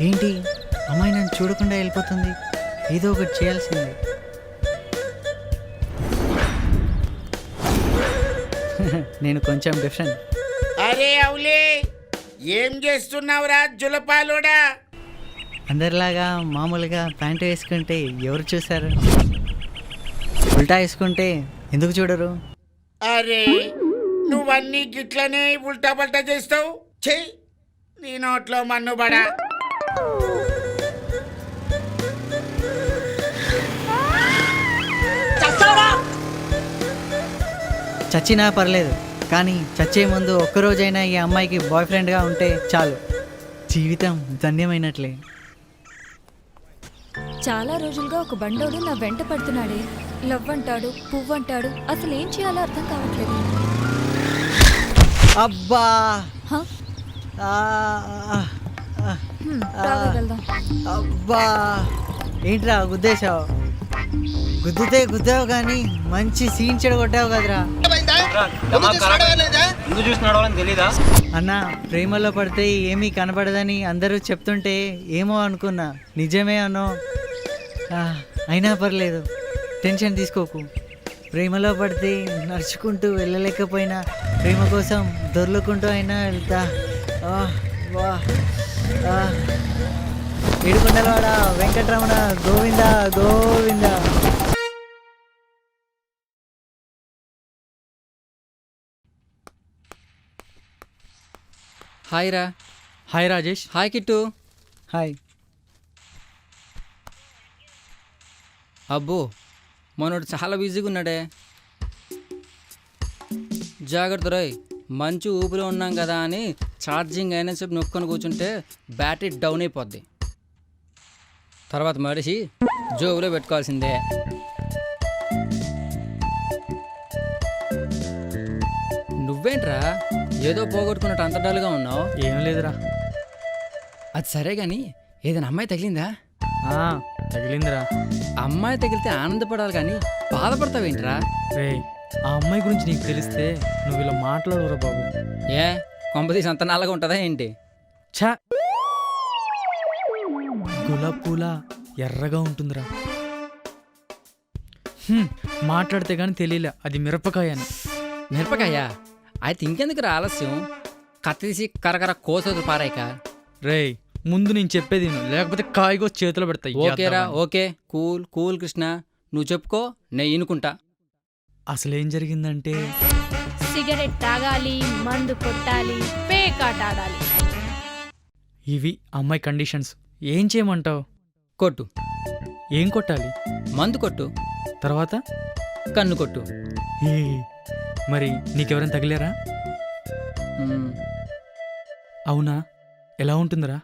ఏంటి? అమ్మాయి నన్ను చూడకుండా వెళ్ళిపోతుంది. ఏదో ఒకటి చేయాల్సిందే. నేను కొంచెం డిఫరెంట్. అరే అవులే ఏం చేస్తున్నావురా జులపాలోడా? అందరిలాగా మామూలుగా ప్యాంటు వేసుకుంటే ఎవరు చూశారు? ఉల్టా వేసుకుంటే ఎందుకు చూడరు? అరే నువ్వన్నీ గిట్లనే ఉల్టా పల్టా చేస్తావు? చెయ్యి నీ నోట్లో మన్నుబడా చచ్చినా పర్లేదు కానీ చచ్చే ముందు ఒక్కరోజైనా ఈ అమ్మాయికి బాయ్ ఫ్రెండ్గా ఉంటే చాలు. జీవితం ధన్యమైనట్లే. చాలా రోజులుగా ఒక బండోడు నా వెంట పడుతున్నాడే. లవ్ అంటాడు పువ్వు అంటాడు అసలు ఏం చేయాలో అర్థం కావట్లేదు. అబ్బా? ఆ, ఆ, అబ్బా ఏంట్రా గుద్దేశావు? గుద్దితే గుద్దావు కానీ మంచి సీన్ చెడగొట్టావు కదరా. అన్న ప్రేమలో పడితే ఏమీ కనపడదని అందరూ చెప్తుంటే ఏమో అనుకున్నా. నిజమే అనో? అయినా పర్లేదు. టెన్షన్ తీసుకోకు. ప్రేమలో పడితే నడుచుకుంటూ వెళ్ళలేకపోయినా ప్రేమ కోసం దొర్లుకుంటూ అయినా వెళ్తా. ఆ, వా. ఆ. ఏడుకొండలవాడ వెంకటరమణ గోవింద గోవింద. హాయ్ రా. Hi Rajesh hi Kittu hi అబ్బో మనోడు చాలా బిజీగా ఉన్నాడే. జాగ్రత్త రోయ్ మంచి ఊపిరి ఉన్నాం కదా అని ఛార్జింగ్ అయినా సేపు నొక్కొని కూర్చుంటే బ్యాటరీ డౌన్ అయిపోద్ది. తర్వాత మనిషి జోబులో పెట్టుకోవాల్సిందే. నువ్వేంట్రా? ఏదో పోగొట్టుకున్నట్టు అంత డల్గా ఉన్నావు? ఏం లేదురా. అది సరే కానీ ఏదైనా అమ్మాయి తగిలిందా? తగిలిందిరా. అమ్మాయి తగిలితే ఆనందపడాలి కానీ బాధపడతావేంట్రా? రే ఆ అమ్మాయి గురించి నీకు తెలిస్తే నువ్వు ఇలా మాట్లాడవురా బాబు. ఏ కొంపతీసి అంత నల్లగా ఉంటుందా ఏంటి? ఛా! గులాబ్ పూల ఎర్రగా ఉంటుందిరా. హ్మ్, మాట్లాడితే కానీ తెలియలే అది మిరపకాయ అని మిరపకాయ? అయితే ఇంకెందుకు రా ఆలస్యం? కత్తి తీసి కరకర కోసదు పారాయిక. రేయ్ ముందు నేను చెప్పేది విను, లేకపోతే కాయగో చేతిలో పెడతాయి ఓకేరా ఓకే. కూల్ కూల్ కృష్ణ నువ్వు చెప్పుకో నేను ఇనుకుంటా అసలు ఏం జరిగిందంటే? సిగరెట్ తాగాలి మందు కొట్టాలి పేకాట ఆడాలి. ఇవి అమ్మాయి కండిషన్స్. ఏం చేయమంటావు? కొట్టు. ఏం కొట్టాలి? మందు కొట్టు. తర్వాత? కన్ను కొట్టు. ఏ, మరి నీకెవరైనా తగిలారా? మ్మ్. అవునా? ఎలా ఉంటుందిరా?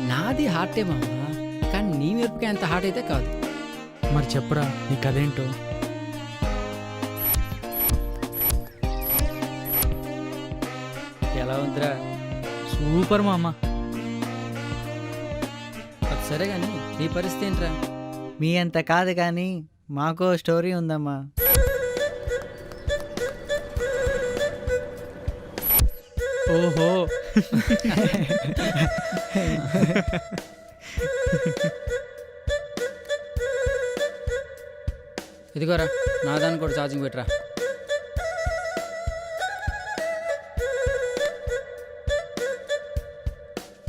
నాది హార్టే మామ కానీ నీ మిరపకాయ అంత హార్ట్ అయితే కాదు. మరి చెప్పరా నీ కథేంటో ఎలా ఉందిరా? సూపర్ మామ. అది సరే కానీ నీ పరిస్థితి ఏంట్రా? మీ అంత కాదు కానీ మాకో స్టోరీ ఉందమ్మా. ఓహో. ఇదిగోరా నా దాన్ని కూడా ఛార్జింగ్ పెట్టరా?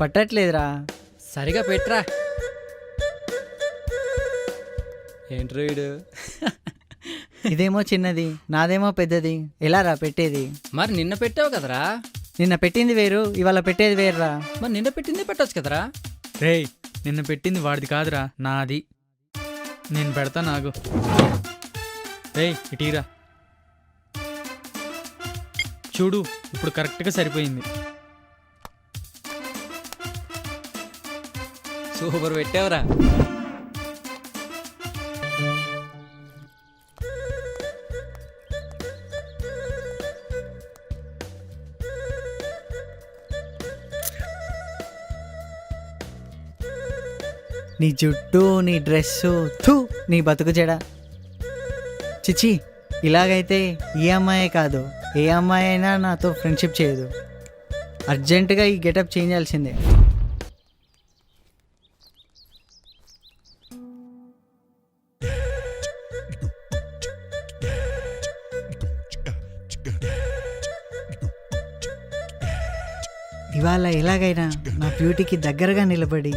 పట్టట్లేదురా. సరిగా పెట్టరా. ఏంట్రా వీడు? ఇదేమో చిన్నది నాదేమో పెద్దది. ఎలా రా పెట్టేది? మరి నిన్న పెట్టావు కదరా? నిన్న పెట్టింది వేరు ఇవాళ పెట్టేది వేరురా. మరి నిన్న పెట్టింది పెట్టొచ్చు కదరా? రేయ్ నిన్న పెట్టింది వాడిది కాదురా నాది. నేను పెడతా నాకు రేయ్ ఇటీరా. చూడు ఇప్పుడు కరెక్ట్గా సరిపోయింది. సూపర్ పెట్టావురా. నీ జుట్టు నీ డ్రెస్సు థూ నీ బతుకు చెడ చిచి ఇలాగైతే ఈ అమ్మాయే కాదు ఏ అమ్మాయి అయినా నాతో ఫ్రెండ్షిప్ చేయదు. అర్జెంటుగా ఈ గెటప్ చేంజ్ చేయాల్సిందే. ఇవాళ ఎలాగైనా నా బ్యూటీకి దగ్గరగా నిలబడి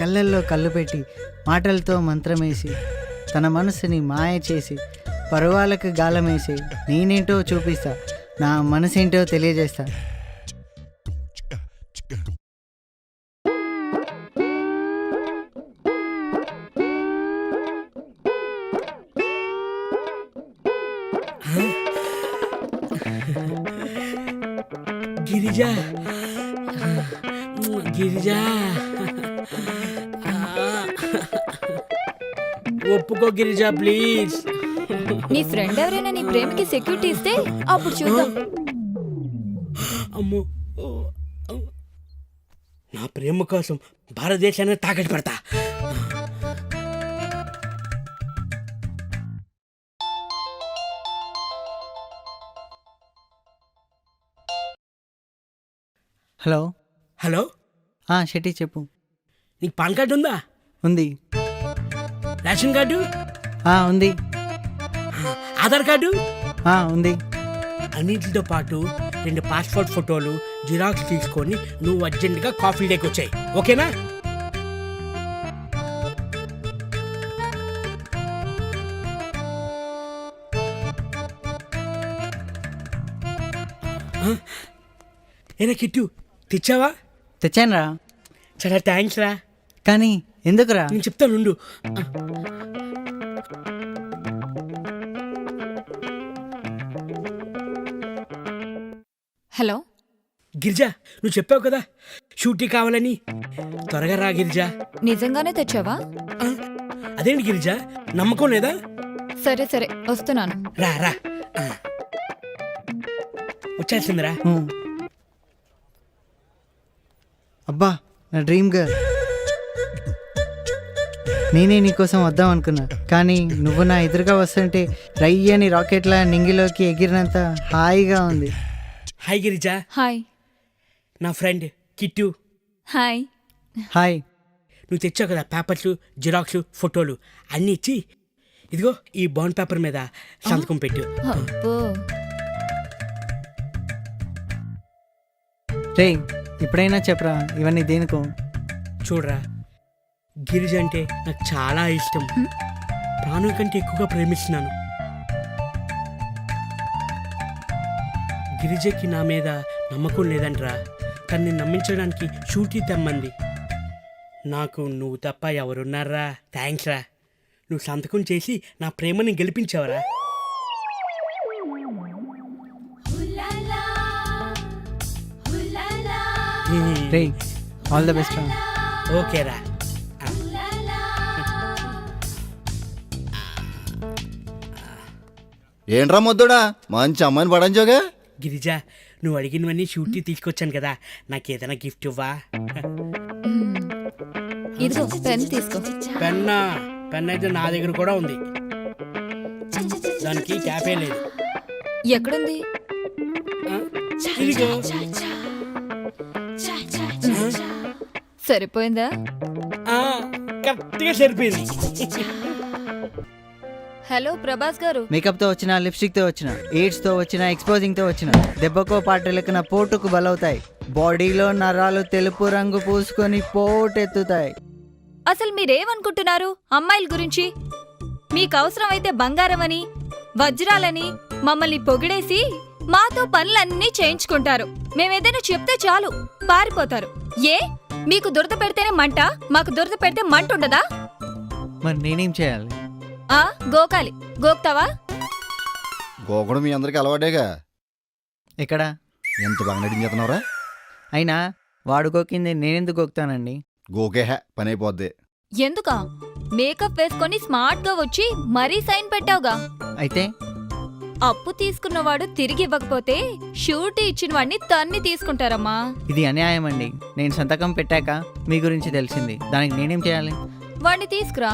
కళ్ళల్లో కళ్ళు పెట్టి మాటలతో మంత్రమేసి తన మనసుని మాయ చేసి పరువాలకు గాలమేసి నేనేంటో చూపిస్తా నా మనసేంటో తెలియజేస్తా. గిరిజ ప్లీజ్. నీ ఫ్రెండ్ ఎవరైనా నీ ప్రేమకి సెక్యూరిటీ ఇస్తే అప్పుడు చూద్దాం. అమ్మో. నా ప్రేమ కోసం భారతదేశాన్ని తాకట్టు పెడతా. హలో. హలో? ఆ, శెట్టి చెప్పు. నీకు పాన్ కార్డు ఉందా? ఉంది. Ration card? ఆ, ఉంది. ఆధార్ కార్డు? ఆ, ఉంది. అన్నింటితో పాటు రెండు పాస్పోర్ట్ ఫోటోలు జిరాక్స్ తీసుకొని నువ్వు అర్జెంటుగా కాఫీ డేకి వచ్చాయి. ఓకేనా? ఆ? కిట్టు తెచ్చావా? తెచ్చానురా. చాలా థ్యాంక్స్ రా. కానీ ఎందుకురా? నేను చెప్తాను ఉండు. హలో గిరిజ నువ్వు చెప్పావు కదా షూటీ కావాలని. త్వరగా రా గిరిజ. నిజంగానే తెచ్చావా? ఆ? అదేంటి గిరిజ నమ్మకం లేదా? సరే సరే వస్తున్నాను. రా రా. ఆ. వచ్చేసిందిరా. అబ్బా నా డ్రీమ్ గర్ల్. నేనే నీకోసం వద్దాం అనుకున్నా కానీ నువ్వు నా ఎదురుగా వస్తుంటే రయ్యని రాకెట్ల నింగిలోకి ఎగిరినంత హాయిగా ఉంది. హాయ్ గిరిజ హాయ్ నా ఫ్రెండ్ కిట్టు. హాయ్ హాయ్ నువ్వు తెచ్చావు కదా పేపర్స్ జిరాక్స్ ఫోటోలు అన్నీ ఇచ్చి ఇదిగో ఈ బాండ్ పేపర్ మీద సంతకం పెట్టు. రే ఇప్పుడైనా చెప్పరా ఇవన్నీ దేనికో? చూడరా గిరిజ అంటే నాకు చాలా ఇష్టం. ప్రాణం కంటే ఎక్కువగా ప్రేమిస్తున్నాను. గిరిజకి నా మీద నమ్మకం లేదంట్రా. తన్ని నమ్మించడానికి షూటీ తెమ్మంది. నాకు నువ్వు తప్ప ఎవరున్నారా? థ్యాంక్స్ రా. నువ్వు సంతకం చేసి నా ప్రేమని గెలిపించావరా. ఆల్ ద బెస్ట్ రా. ఓకేరా. ఏంట్రా మొద్దుడా? మంచి అమ్మాయిని పడంజోగా గిరిజ నువ్వు అడిగినవన్నీ షూటీ తీసుకొచ్చాను కదా నాకు ఏదైనా గిఫ్ట్ ఇవ్వా. ఇదిగో పెన్ తీసుకో. పెన్న పెన్ అయితే నా దగ్గర కూడా ఉంది. దానికి క్యాపే లేదు. ఎక్కడుంది? ఇదిగో. సరిపోయిందా? ఆ, కరెక్ట్గా సరిపోయింది. హలో ప్రభాస్ గారు. మేకప్తో వచ్చిన లిప్స్టిక్తో వచ్చిన ఎయిడ్స్తో వచ్చిన ఎక్స్పోజింగ్తో వచ్చిన దెబ్బకో పాటలకిన పోటుకు బలవుతాయి. బాడీలో నరాలు తెలుపు రంగు పూసుకొని పోటెత్తుతాయి. అసలు మీరేమనుకుంటున్నారు? అమ్మాయిల గురించి? మీకు అవసరమైతే బంగారమని వజ్రాలని మమ్మల్ని పొగిడేసి మాతో పనులన్నీ చేయించుకుంటారు. మేమేదైనా చెప్తే చాలు పారిపోతారు. ఏ? మీకు దురద పెడితేనే మంట? మాకు దురద పెడితే మంట ఉండదా మరి నేనేం చేయాలి? ఆ గోకాలి. గోక్తావా? గోకుడు మీ అందరికి అలవాటేగా. ఎక్కడ? ఎంత బాగా నడిచేస్తున్నావురా అయినా వాడు గోకింది నేనెందుకు గోకుతానండి? గోకేహ పని అయిపోద్ది ఎందుకా? మేకప్ వేసుకొని స్మార్ట్గా వచ్చి మరీ సైన్ పెట్టావుగా. అయితే? అప్పు తీసుకున్నవాడు తిరిగి ఇవ్వకపోతే షూటీ ఇచ్చిన వాడిని తన్ని తీసుకుంటారమ్మా. ఇది అన్యాయం అండి నేను సంతకం పెట్టాక మీ గురించి తెలిసింది. దానికి నేనేం చేయాలి? వాడిని తీసుకురా.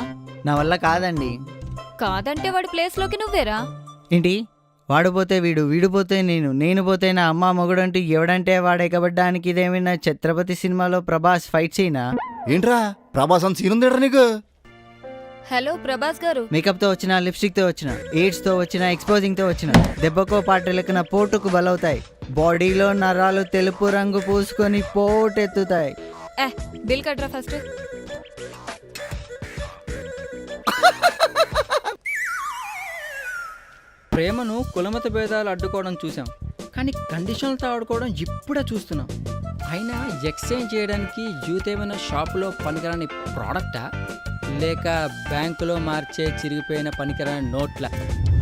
నా వల్ల కాదండి. కాదంటే వాడి ప్లేస్లోకి నువ్వేరా? ఏంటి? వాడు పోతే వీడు వీడు పోతే నేను నేను పోతే నా అమ్మ మొగుడంటూ ఎవడంటే వాడెక్కబడ్డానికి ఇదేమైనా ఛత్రపతి సినిమాలో ప్రభాస్ ఫైట్ సీనా? ఏంట్రా? ప్రభాస్ అంత సీన్ ఉందేట్రా నీకు? హలో ప్రభాస్ గారు. మేకప్తో వచ్చిన లిప్స్టిక్తో వచ్చిన ఎయిడ్స్తో వచ్చిన ఎక్స్పోజింగ్తో వచ్చిన దెబ్బకో పాటలకిన పోటుకు బలవుతాయి. బాడీలో నరాలు తెలుపు రంగు పూసుకొని పోటెత్తుతాయి. ఏ బిల్ కట్రా ఫస్ట్. ప్రేమను కులమత భేదాలు అడ్డుకోవడం చూసాం కానీ కండిషన్లతో ఆడుకోవడం ఇప్పుడే చూస్తున్నాం. అయినా ఎక్స్చేంజ్ చేయడానికి యూత్ ఏమైనా షాపులో పనికిరాని ప్రోడక్టా? లేక బ్యాంకులో మార్చే చిరిగిపోయిన పనికిరాని నోట్ల?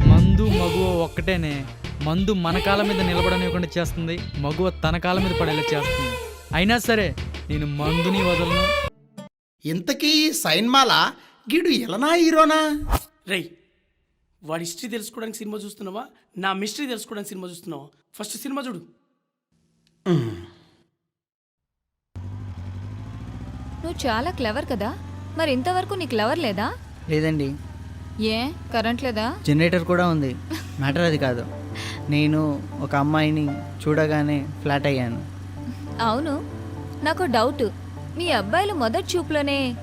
మందు మగువ ఒక్కటేనే. మందు మన కాళ్ళ మీద నిలబడనివ్వకుండా చేస్తుంది. మగువ తన కాళ్ళ మీద పడేలా చేస్తుంది. అయినా సరే నేను మందుని వదలను. ఇంతకీ సైన్మాల గీడు ఎలనా హీరోనా? రేయ్ వాడి హిస్టరీ తెలుసుకోవడానికి సినిమా చూస్తున్నావా? నా మిస్టరీ తెలుసుకోవడానికి సినిమా చూస్తున్నావా? ఫస్ట్ సినిమా చూడు. నువ్వు చాలా క్లవర్ కదా. మరి ఇంతవరకు నీకు క్లవర్ లేదా? లేదండి. ఏ? కరెంట్ లేదా? జనరేటర్ కూడా ఉంది. మ్యాటర్ అది కాదు. నేను ఒక అమ్మాయిని చూడగానే ఫ్లాట్ అయ్యాను. అవును. నాకు డౌట్. మీ అబ్బాయిలు మొదటి చూపులోనే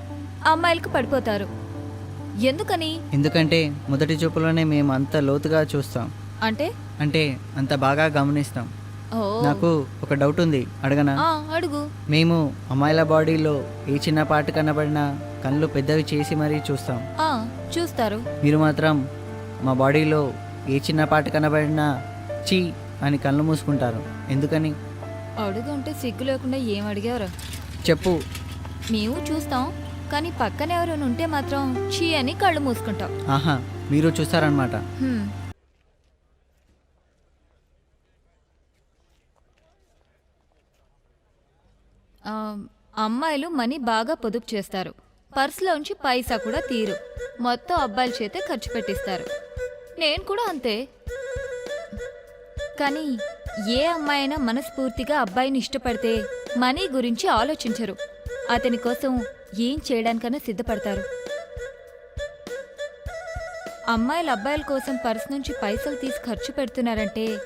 అమ్మాయిలకు పడిపోతారు. ఎందుకని? ఎందుకంటే మొదటి చూపులోనే మేము అంత లోతుగా చూస్తాం. అంటే? అంటే అంత బాగా గమనిస్తాం. నాకు ఒక డౌట్ ఉంది. అడగనా? అడుగు. మేము అమ్మాయిల బాడీలో ఏ చిన్న పాటు కనబడినా కళ్ళు పెద్దవి చేసి మరీ చూస్తాం. చూస్తారు. మీరు మాత్రం మా బాడీలో ఏ చిన్న పాటు కనబడినా చీ అని కళ్ళు మూసుకుంటారు. ఎందుకని? అడుగు అంటే సిగ్గు లేకుండా ఏం అడిగారు? చెప్పు. మేము చూస్తాం. కానీ పక్కన ఎవరైనా ఉంటే మాత్రం చీ అని కళ్ళు మూసుకుంటాం. ఆహా మీరు హ్మ్. ఆ, అమ్మాయిలు మనీ బాగా పొదుపు చేస్తారు. పర్సులోంచి పైసా కూడా తీరు. మొత్తం అబ్బాయిల చేతే ఖర్చు పెట్టిస్తారు. నేను కూడా అంతే. కానీ ఏ అమ్మాయి అయినా మనస్ఫూర్తిగా అబ్బాయిని ఇష్టపడితే మనీ గురించి ఆలోచించరు. అతని కోసం ఏం చేయడానికైనా సిద్ధపడతారు. అమ్మాయిలు అబ్బాయిల కోసం పర్స్ నుంచి పైసలు తీసి ఖర్చు పెడుతున్నారంటే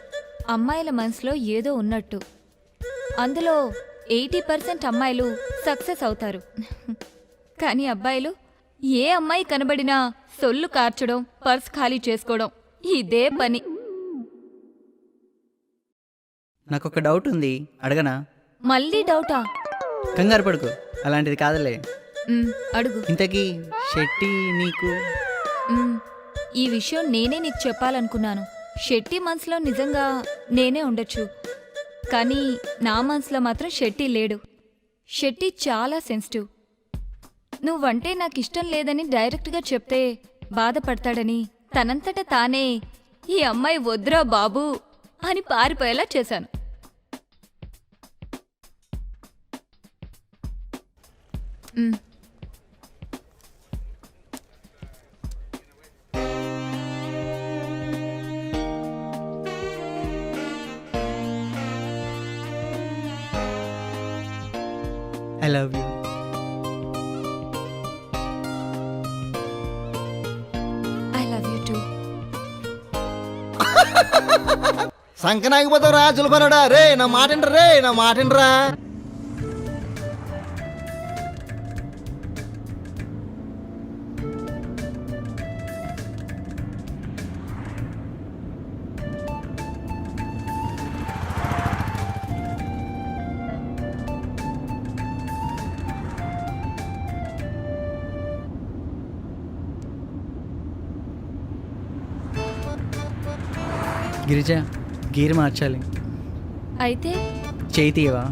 అమ్మాయిల మనసులో ఏదో ఉన్నట్టు. అందులో ఎయిటీ పర్సెంట్ అమ్మాయిలు సక్సెస్ అవుతారు. కానీ అబ్బాయిలు ఏ అమ్మాయి కనబడినా సొల్లు కార్చడం పర్స్ ఖాళీ చేసుకోవడం ఇదే పని. నాకు ఒక డౌట్ ఉంది. అడగనా? మళ్ళీ డౌటా? కంగారు పడుకో. అలాంటిది కాదులే. అడుగు. ఇంతకీ శెట్టి నీకు. ఈ విషయం నేనే నీకు చెప్పాలనుకున్నాను. షెట్టి మనసులో నిజంగా నేనే ఉండొచ్చు. కానీ నా మనసులో మాత్రం షెట్టి లేడు. షెట్టి చాలా సెన్సిటివ్. నువ్వంటే నాకు ఇష్టం లేదని డైరెక్ట్గా చెప్తే బాధపడతాడని తనంతట తానే ఈ అమ్మాయి వద్దురా బాబు అని పారిపోయేలా చేశాను. I love you I love you too సంకనాగిపోతావు రా చులపనడా రే నా మాట రే నా మాట గిరిజ గీర్ మార్చాలి. అయితే? చేయి తీయవా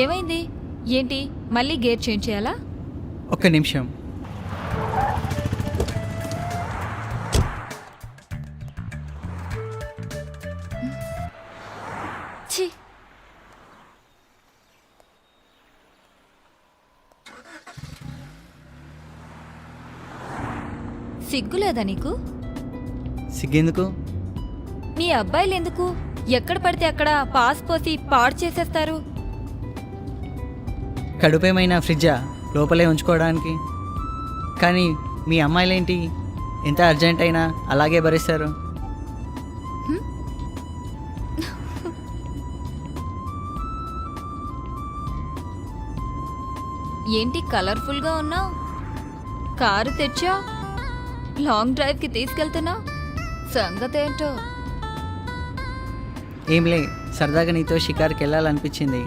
ఏమైంది? ఏంటి? మళ్ళీ గేర్ చేంజ్ చేయాలా? ఒక్క నిమిషం. సిగ్గులేదా నీకు? సిగ్గెందుకు? మీ అబ్బాయిలు ఎందుకు ఎక్కడ పడితే అక్కడ పాస్ పోసి పాడు చేసేస్తారు. కడుపేమైనా ఫ్రిడ్జా లోపలే ఉంచుకోవడానికి? కానీ మీ అమ్మాయిలేంటి? ఎంత అర్జెంట్ అయినా అలాగే భరిస్తారు. ఏంటి కలర్ఫుల్గా ఉన్నావు? కారు తెచ్చా? లాంగ్ డ్రైవ్కి తీసుకెళ్తున్నా? సంగతి ఏంటో? ఏంలే సరదాగా నీతో షికార్కి వెళ్ళాలనిపించింది.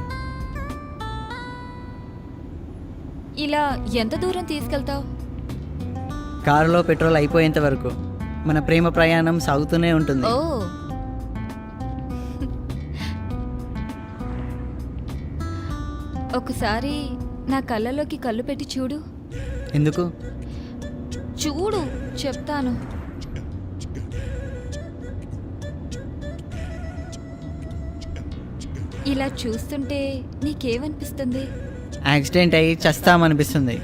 ఇలా ఎంత దూరం తీసుకెళ్తావు? కారులో పెట్రోల్ అయిపోయేంత వరకు. మన ప్రేమ ప్రయాణం సాగుతూనే ఉంటుంది. ఓ. ఒకసారి నా కళ్ళలోకి కళ్ళు పెట్టి చూడు. ఎందుకు? చూడు. చెప్తాను. ఇలా చూస్తుంటే నీకేమనిపిస్తుంది? యాక్సిడెంట్ అయ్యి చస్తామనిపిస్తుంది.